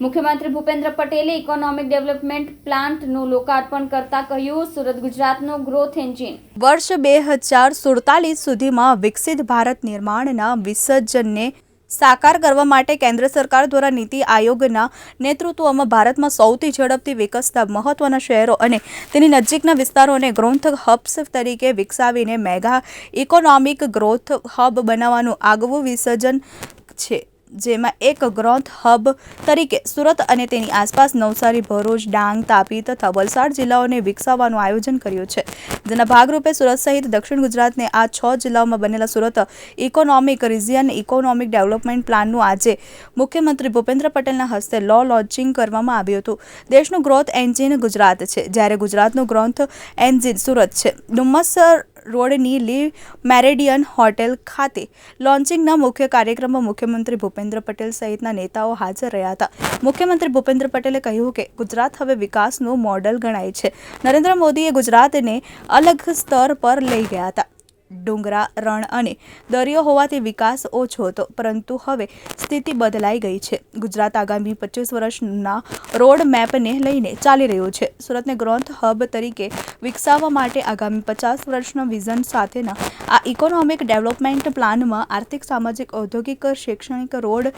મુખ્યમંત્રી ભૂપેન્દ્ર પટેલે economic development પ્લાન્ટનું લોકાર્પણ કરતા કહ્યું, સુરત ગુજરાતનું ગ્રોથ એન્જિન. વર્ષ બે હજાર સુડતાલીસ સુધીમાં વિકસિત ભારત નિર્માણના વિસર્જનને સાકાર કરવા માટે કેન્દ્ર સરકાર દ્વારા નીતિ આયોગના નેતૃત્વમાં ભારતમાં સૌથી ઝડપથી વિકસતા મહત્વના શહેરો અને તેની નજીકના વિસ્તારોને ગ્રોથ હબ્સ તરીકે વિકસાવીને મેગા ઇકોનોમિક ગ્રોથ હબ બનાવવાનું આગવું વિસર્જન છે. જેમાં એક ગ્રોથ હબ તરીકે સુરત અને તેની આસપાસ નવસારી, ભરૂચ, ડાંગ, તાપી તથા વલસાડ જિલ્લાઓને વિકસાવવાનું આયોજન કર્યું છે. જેના ભાગરૂપે સુરત સહિત દક્ષિણ ગુજરાતને આ છ જિલ્લાઓમાં બનેલા Surat economic region economic development પ્લાનનું આજે મુખ્યમંત્રી ભૂપેન્દ્ર પટેલના હસ્તે લો લોન્ચિંગ કરવામાં આવ્યું હતું. દેશનું ગ્રોથ એન્જિન ગુજરાત છે, જ્યારે ગુજરાતનું ગ્રોથ એન્જિન સુરત છે. ડુમ્મસ રોડની લી મેરેડિયન હોટેલ ખાતે લોન્ચિંગના મુખ્ય કાર્યક્રમમાં મુખ્યમંત્રી ભૂપેન્દ્ર પટેલ સહિતના નેતાઓ હાજર રહ્યા હતા. મુખ્યમંત્રી ભૂપેન્દ્ર પટેલે કહ્યું કે ગુજરાત હવે વિકાસનું મોડલ ગણાય છે. નરેન્દ્ર મોદીએ ગુજરાતને અલગ સ્તર પર લઈ ગયા હતા. ડુંગરા, રણ અને દરિયો હોવાથી વિકાસ ઓછો હતો. પરંતુ હવે સ્થિતિ બદલાઈ ગઈ છે. ગુજરાત આગામી પચીસ વર્ષના રોડ મેપને લઈને ચાલી રહ્યું છે. સુરતને ગ્રોથ હબ તરીકે વિકસાવવા માટે આગામી પચાસ વર્ષના વિઝન સાથેના આ ઇકોનોમિક ડેવલપમેન્ટ પ્લાનમાં આર્થિક, સામાજિક, ઔદ્યોગિક, શૈક્ષણિક, રોડ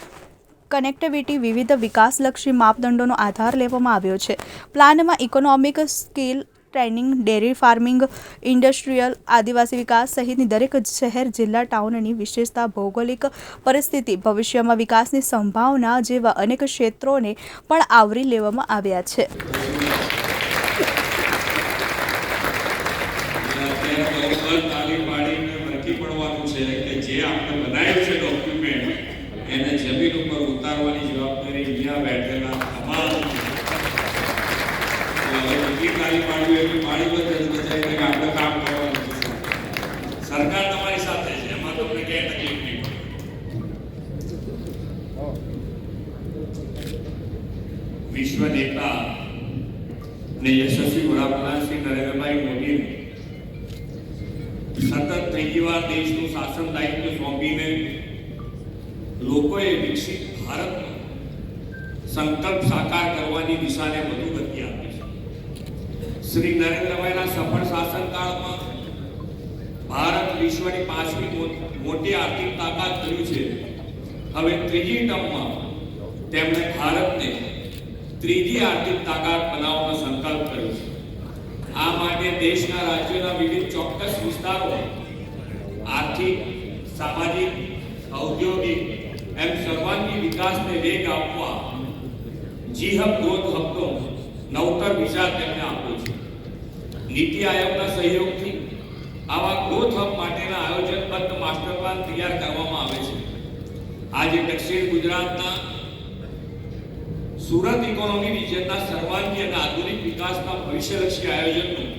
કનેક્ટિવિટી વિવિધ વિકાસલક્ષી માપદંડોનો આધાર લેવામાં આવ્યો છે. પ્લાનમાં economic skill training, dairy farming, industrial આદિવાસી વિકાસ સહિતની દરેક શહેર, જિલ્લા ટાઉનની વિશેષતા, ભૌગોલિક પરિસ્થિતિ, ભવિષ્યમાં વિકાસની સંભાવના જેવા અનેક ક્ષેત્રોને પણ આવરી લેવામાં આવ્યા છે. જમીન ઉપર ઉતારવાની જવાબદારી અહીંયા બેઠેલા તમામ બીજી તાળી પાડવી એટલી પાડી બચાવીને કે આપણે કામ કરવાનું સરકાર તમારી સાથે છે, એમાં તમને ક્યાંય તકલીફ નહીં વિશ્વ નેતા અને યશસ્વી વડાપ્રધાન શ્રી નરેન્દ્રભાઈ મોદીને સતત ત્રીજી વાર દેશનું શાસન દાયિત્વ સોંપીને લોકોએ વિકસિત ભારતનો સંકલ્પ સાકાર કરવાની દિશાને વધુ ગતિ આપી. શ્રી નરેન્દ્રભાઈના સફળ શાસનકાળમાં ભારત વિશ્વની પાંચમી મોટી આર્થિક તાકાત થયું છે. હવે ત્રીજી ટર્મમાં તેમણે ભારતને ત્રીજી આર્થિક તાકાત બનાવવાનો સંકલ્પ કર્યો છે. આ માટે દેશના રાજ્યોના વિવિધ ચોક્કસ વિસ્તારો આર્થિક, સામાજિક, ઔદ્યોગિક એમ સર્વાંગી વિકાસને વેગ આપવા જી હબ ગ્રોથ હબનો નવતર વિચાર તેમને આપ્યો છે. નીતિ આયોગના સહયોગથી આવા ગ્રોથ હબ માટેના આયોજનબદ્ધ માસ્ટર પ્લાન તૈયાર કરવામાં આવે છે. આજે દક્ષિણ ગુજરાતના સુરત ઇકોનોમી રિજનના સર્વાંગી અને આધુનિક વિકાસના ભવિષ્યલક્ષી આયોજનનું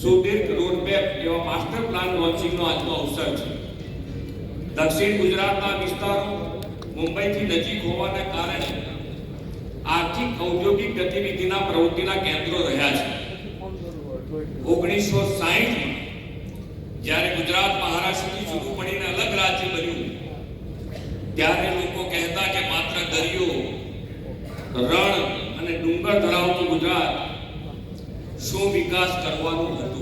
સુદીર્ઘ રોડમેપ એવા માસ્ટર પ્લાન લોન્ચિંગનો આજનો અવસર છે. દક્ષિણ ગુજરાતના વિસ્તારો મુંબઈથી નજીક હોવાના કારણે આર્થિક ઔદ્યોગિક ગતિવિધિના પ્રવૃત્તિના કેન્દ્રો રહ્યા છે. ઓગણીસો સાહીઠમાં જ્યારે ગુજરાત મહારાષ્ટ્રથી જુદું પડીને અલગ રાજ્ય બન્યું ત્યારે લોકો કહેતા કે માત્ર દરિયો, રણ અને ડુંગર ધરાવતું ગુજરાત શું વિકાસ કરવાનું હતું?